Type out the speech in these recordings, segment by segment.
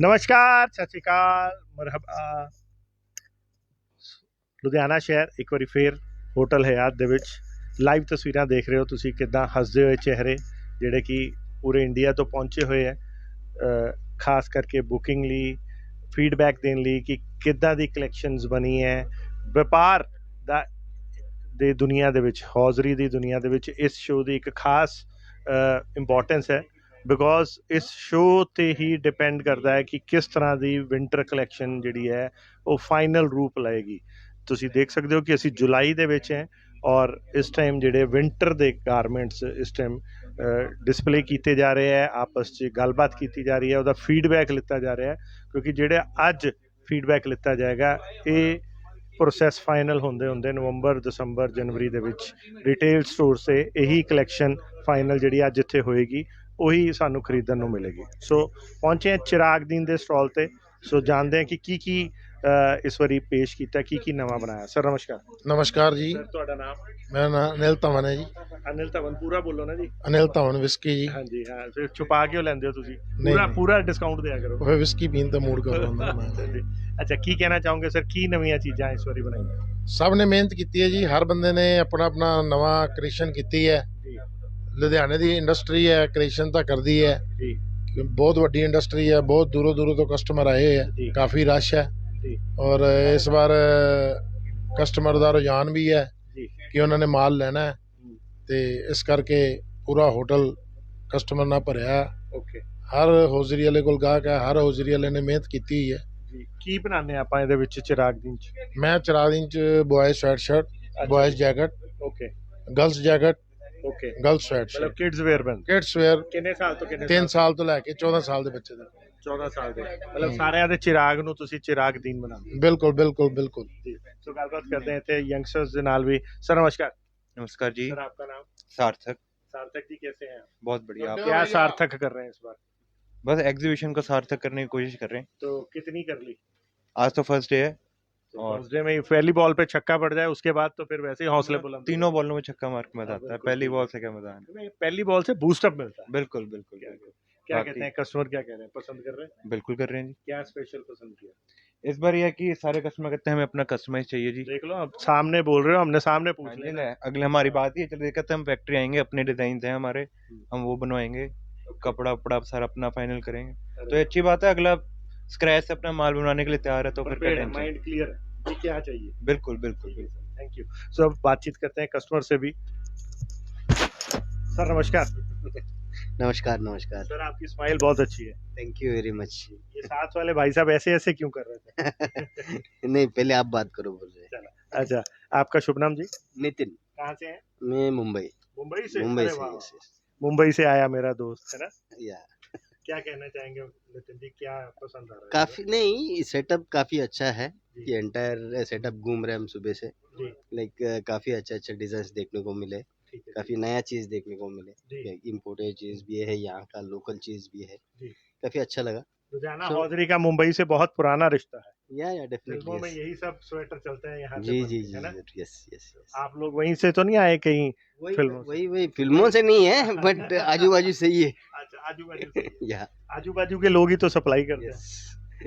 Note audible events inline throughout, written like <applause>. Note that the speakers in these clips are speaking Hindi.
ਨਮਸਕਾਰ ਸਤਿ ਸ਼੍ਰੀ ਅਕਾਲ ਮਰਹਬਾ ਲੁਧਿਆਣਾ ਸ਼ਹਿਰ ਇੱਕ ਵਾਰੀ ਫੇਰ ਹੋਟਲ ਹਯਾਤ ਦੇ ਵਿੱਚ ਲਾਈਵ ਤਸਵੀਰਾਂ ਦੇਖ ਰਹੇ ਹੋ ਤੁਸੀਂ ਕਿਦਾਂ ਹੱਸਦੇ ਹੋਏ ਚਿਹਰੇ ਜਿਹੜੇ ਕਿ ਪੂਰੇ ਇੰਡੀਆ ਤੋਂ ਪਹੁੰਚੇ ਹੋਏ ਹੈ ਖਾਸ ਕਰਕੇ ਬੁਕਿੰਗ ਲਈ ਫੀਡਬੈਕ ਦੇਣ ਲਈ ਕਿ ਕਿੱਦਾਂ ਦੀ ਕਲੈਕਸ਼ਨਸ ਬਣੀ ਹੈ ਵਪਾਰ ਦਾ ਦੇ ਦੁਨੀਆ ਦੇ ਵਿੱਚ ਹੌਜ਼ਰੀ ਦੀ ਦੁਨੀਆ ਦੇ ਵਿੱਚ ਇਸ ਸ਼ੋਅ ਦੀ ਇੱਕ ਖਾਸ ਇੰਪੋਰਟੈਂਸ ਹੈ ਬਿਕੋਜ਼ ਇਸ ਸ਼ੋਅ ਤੇ ਹੀ ਡਿਪੈਂਡ ਕਰਦਾ ਹੈ ਕਿ ਕਿਸ ਤਰ੍ਹਾਂ ਦੀ ਵਿੰਟਰ ਕਲੈਕਸ਼ਨ ਜਿਹੜੀ ਹੈ, ਉਹ ਫਾਈਨਲ ਰੂਪ ਲਏਗੀ। ਤੁਸੀਂ ਦੇਖ ਸਕਦੇ ਹੋ ਕਿ ਅਸੀਂ ਜੁਲਾਈ ਦੇ ਵਿੱਚ ਹੈ ਔਰ ਇਸ ਟਾਈਮ ਜਿਹੜੇ ਵਿੰਟਰ ਦੇ ਗਾਰਮੈਂਟਸ ਇਸ ਟਾਈਮ ਡਿਸਪਲੇ ਕੀਤੇ ਜਾ ਰਹੇ ਹੈ, ਆਪਸ 'ਚ ਗੱਲਬਾਤ ਕੀਤੀ ਜਾ ਰਹੀ ਹੈ, ਉਹਦਾ ਫੀਡਬੈਕ ਲਿੱਤਾ ਜਾ ਰਿਹਾ ਹੈ, ਕਿਉਂਕਿ ਜਿਹੜੇ ਅੱਜ ਫੀਡਬੈਕ ਲਿੱਤਾ ਜਾਏਗਾ, ਇਹ ਪ੍ਰੋਸੈਸ ਫਾਈਨਲ ਹੁੰਦੇ ਹੁੰਦੇ ਨਵੰਬਰ, ਦਸੰਬਰ, ਜਨਵਰੀ ਦੇ ਵਿੱਚ ਰਿਟੇਲ ਸਟੋਰ ਸੇ ਇਹੀ ਕਲੈਕਸ਼ਨ ਫਾਈਨਲ ਜਿਹੜੀ ਅੱਜ ਇੱਥੇ ਹੋਏਗੀ। ਉਹੀ ਸਾਨੂੰ ਖਰੀਦਣ ਨੂੰ ਮਿਲੇਗੀ। ਸੋ ਪਹੁੰਚੇ ਹਾਂ ਚਿਰਾਗ ਦੀਨ ਦੇ ਸਟਾਲ ਤੇ। ਸੋ ਜਾਣਦੇ ਹਾਂ ਕਿ ਕੀ ਕੀ ਇਸ ਵਾਰੀ ਪੇਸ਼ ਕੀਤਾ ਕੀ ਕੀ ਨਵਾਂ ਬਣਾਇਆ। ਸਰ ਨਮਸਕਾਰ। ਨਮਸਕਾਰ ਜੀ। ਸਰ ਤੁਹਾਡਾ ਨਾਮ? ਮੇਰਾ ਨਾਮ ਅਨਿਲ ਧਵਨ ਹੈ ਜੀ। ਅਨਿਲ ਧਵਨ ਪੂਰਾ ਬੋਲੋ ਨਾ ਜੀ। ਅਨਿਲ ਧਵਨ ਵਿਸਕੀ ਜੀ। ਹਾਂਜੀ ਹਾਂ ਫਿਰ ਛੁਪਾ ਕਿਉਂ ਲੈਂਦੇ ਹੋ ਤੁਸੀਂ। ਪੂਰਾ। ਪੂਰਾ ਡਿਸਕਾਊਂਟ ਦਿਆ ਕਰੋ। ਉਹ ਵਿਸਕੀ ਪੀਣ ਤੇ ਮੂਡ ਕਰ ਰਿਹਾ ਮੈਂ। <laughs> ਅੱਛਾ ਕੀ ਕਹਿਣਾ ਚਾਹੋਗੇ ਸਰ ਕੀ ਨਵੀਆਂ ਚੀਜ਼ਾਂ ਇਸ ਵਾਰੀ ਬਣਾਈਆਂ? ਸਭ ਨੇ ਮਿਹਨਤ ਕੀਤੀ ਹੈ ਜੀ। ਹਰ ਬੰਦੇ ਨੇ ਆਪਣਾ ਆਪਣਾ ਨਵਾਂ ਕ੍ਰੀਏਸ਼ਨ ਕੀਤੀ ਹੈ। ਲੁਧਿਆਣੇ ਦੀ ਇੰਡਸਟਰੀ ਹੈ ਕ੍ਰੀਏਸ਼ਨ ਤਾਂ ਕਰਦੀ ਹੈ। ਜੀ। ਬਹੁਤ ਵੱਡੀ ਇੰਡਸਟਰੀ ਹੈ ਬਹੁਤ ਦੂਰੋਂ ਦੂਰੋਂ ਤੋਂ ਕਸਟਮਰ ਆਏ ਹੋਏ। ਹੈ ਕਾਫੀ ਰਸ਼ ਹੈ। ਔਰ ਇਸ ਵਾਰ ਕਸਟਮਰ ਦਾ ਰੁਝਾਨ ਵੀ ਹੈ ਕਿ ਉਹਨਾਂ ਨੇ ਮਾਲ ਲੈਣਾ ਹੈ। ਤੇ ਇਸ ਕਰਕੇ ਪੂਰਾ ਹੋਟਲ ਕਸਟਮਰ ਨਾਲ ਭਰਿਆ। ਓਕੇ ਹਰ ਹੋਜ਼ਰੀ ਵਾਲੇ ਕੋਲ ਗਾਹਕ ਹੈ ਹਰ ਹੋਜ਼ਰੀ ਵਾਲੇ ਨੇ ਮਿਹਨਤ ਕੀਤੀ ਹੋਈ ਹੈ। ਕੀ ਬਣਾਉਂਦੇ ਆਪਾਂ ਇਹਦੇ ਵਿੱਚ ਚਿਰਾਗ ਦਿਨ ਚ? ਮੈਂ Chirag inch boys sweat shirt boys jacket okay girls jacket okay girls sweat ਮਤਲਬ ਸ਼ਰਟ ਕਿਡਸ ਵੇਅਰ ਬਣ ਕਿਡਸ ਵੇਅਰ ਕਿੰਨੇ ਸਾਲ ਤੋਂ ਕਿੰਨੇ 3 ਸਾਲ? ਤੋਂ ਲੈ ਕੇ 14 ਸਾਲ ਦੇ ਬੱਚੇ ਦੇ। 14 ਸਾਲ ਦੇ। ਮਤਲਬ ਸਾਰਿਆਂ ਦੇ ਚਿਰਾਗ ਨੂੰ ਤੁਸੀਂ ਚਿਰਾਗ ਦੀਨ ਬਣਾਉਂਦੇ ਬਿਲਕੁਲ ਬਿਲਕੁਲ ਬਿਲਕੁਲ। ਜੀ। ਸੋ ਗੱਲਬਾਤ ਕਰਦੇ ਹਾਂ ਤੇ ਯੰਗਸਟਰਸ ਦੇ ਨਾਲ ਵੀ। ਸਰ ਨਮਸਕਾਰ। नमस्कार जी सर आपका नाम सार्थक सार्थक जी कैसे हैं आप बहुत बढ़िया आप क्या सार्थक कर रहे हैं इस बार बस एग्जीबिशन को सार्थक करने की कोशिश कर रहे हैं तो कितनी कर ली आज तो फर्स्ट डे और- में पहली बॉल पे छक्का पड़ जाए उसके बाद तो फिर वैसे ही हौसले बुलंद तीनों बॉलों में छक्का मार के मज़ा हाँ, आता है पहली बॉल से क्या मज़ा आना हमें पहली बॉल से बूस्टअप मिलता है। बिल्कुल बिल्कुल क्या कहते हैं कस्टमर क्या कह रहे हैं पसंद कर रहे हैं? बिल्कुल कर रहे हैं क्या स्पेशल पसंद किया? इस बार यह कि सारे कस्टमर कहते हैं हमें अपना कस्टमाइज चाहिए जी। देख लो अब सामने बोल रहे हो हमने सामने पूछ हाँ लिया। नहीं, अगले हमारी बात ही है कहते हैं हम फैक्ट्री आएँगे अपने डिज़ाइन है हमारे हम्म। हम वो बनवाएँगे कपड़ा उपड़ा सारा अपना फाइनल करेंगे। तो ये अच्छी बात है अगला स्क्रैच से अपना माल बनाने के लिए तैयार है तो फिर माइंड क्लियर है। क्या चाहिए? बिल्कुल बिल्कुल बिल्कुल। थैंक यू सो अब बातचीत करते हैं कस्टमर से भी। सर नमस्कार। नमस्कार नमस्कार। सर आपकी स्माइल बहुत अच्छी है। थैंक यू वेरी मच ये साथ वाले भाई साहब ऐसे ऐसे क्यों कर रहे थे? <laughs> नहीं पहले आप बात करो बोल रहे अच्छा आपका शुभ नाम जी? नितिन। कहाँ से हैं? मैं मुंबई। मुंबई से? मुंबई से. मुंबई से आया मेरा दोस्त है ना? या। क्या कहना चाहेंगे नितिन जी? क्या पसंद आ रहा है? काफ़ी नहीं सेटअप काफ़ी अच्छा है। ये एंटायर सेटअप घूम रहे हम सुबह से। लाइक काफ़ी अच्छे अच्छे डिज़ाइन देखने को मिले। काफ़ी नया चीज़ देखने को मिले। इम्पोर्टेड चीज़ भी है यहाँ का लोकल चीज़ भी है। काफ़ी अच्छा लगा। लुधियाना So- हौजरी का मुंबई से बहुत पुराना रिश्ता है। या या फ़िल्मों में यही सब स्वेटर चलते हैं यहाँ जी जी जी यस यस आप लोग वहीं से तो नहीं आए कहीं वही फ़िल्मों वही वही फ़िल्मों से नहीं है <laughs> बट आजू बाजू से ही है। आजू बाजू <laughs> या। आजू बाजू के लोग ही तो सप्लाई करते हैं।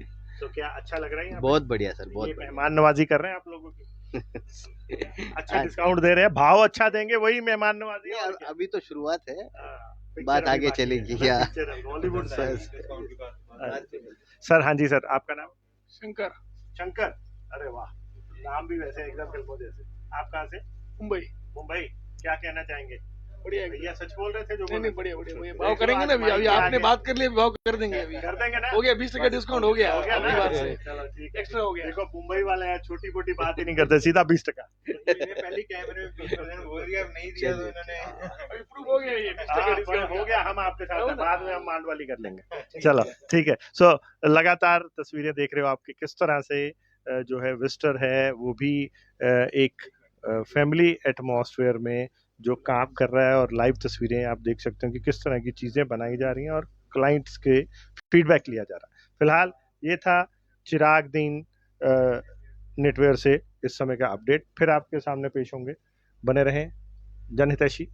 <laughs> तो क्या अच्छा लग रहा है बहुत बढ़िया सर बहुत मेहमान नवाजी कर रहे हैं आप लोगों की। <laughs> अच्छा डिस्काउंट दे रहे हैं भाव अच्छा देंगे वही मेहमान नवाजी क्या? अभी तो शुरुआत है। हाँ, बात आगे चलेगी, ना? या- Picture है, Bollywood सर- सर हाँ जी सर आपका नाम? शंकर। शंकर। अरे वाह नाम भी वैसे एकदम फ़िल्मों जैसे। आप कहाँ से? मुंबई। मुंबई। क्या कहना चाहेंगे? बढ़िया भैया सच बोल रहे थे जो नहीं नहीं बढ़िया बढ़िया थे? भाव करेंगे ना अभी अभी आपने बात कर ली भाव कर देंगे अभी। कर देंगे ना? हो गया बीस टका डिस्काउंट हो गया बात से। एक्स्ट्रा हो गया। देखो मुंबई वाले हैं छोटी मोटी बात ही नहीं करते सीधा बीस टका। पहले कैमरे में बोल दिया नहीं दिया तो इन्होंने। अभी प्रूव हो गया ये बीस टका हाँ, डिस्काउंट गया हम आपके साथ ना? बाद में हम मांड कर लेंगे। चलो ठीक है। सो लगातार तस्वीरें देख रहे हो आपकी किस तरह से जो है विस्टर है वो भी एक फैमिली एटमॉस्फेयर में जो काम कर रहा है और लाइव तस्वीरें आप देख सकते हो कि किस तरह की चीज़ें बनाई जा रही हैं और क्लाइंट्स के फीडबैक लिया जा रहा है। फ़िलहाल ये था चिराग दीन नेटवेयर से इस समय का अपडेट फिर आपके सामने पेश होंगे। बने रहें जनहितैषी।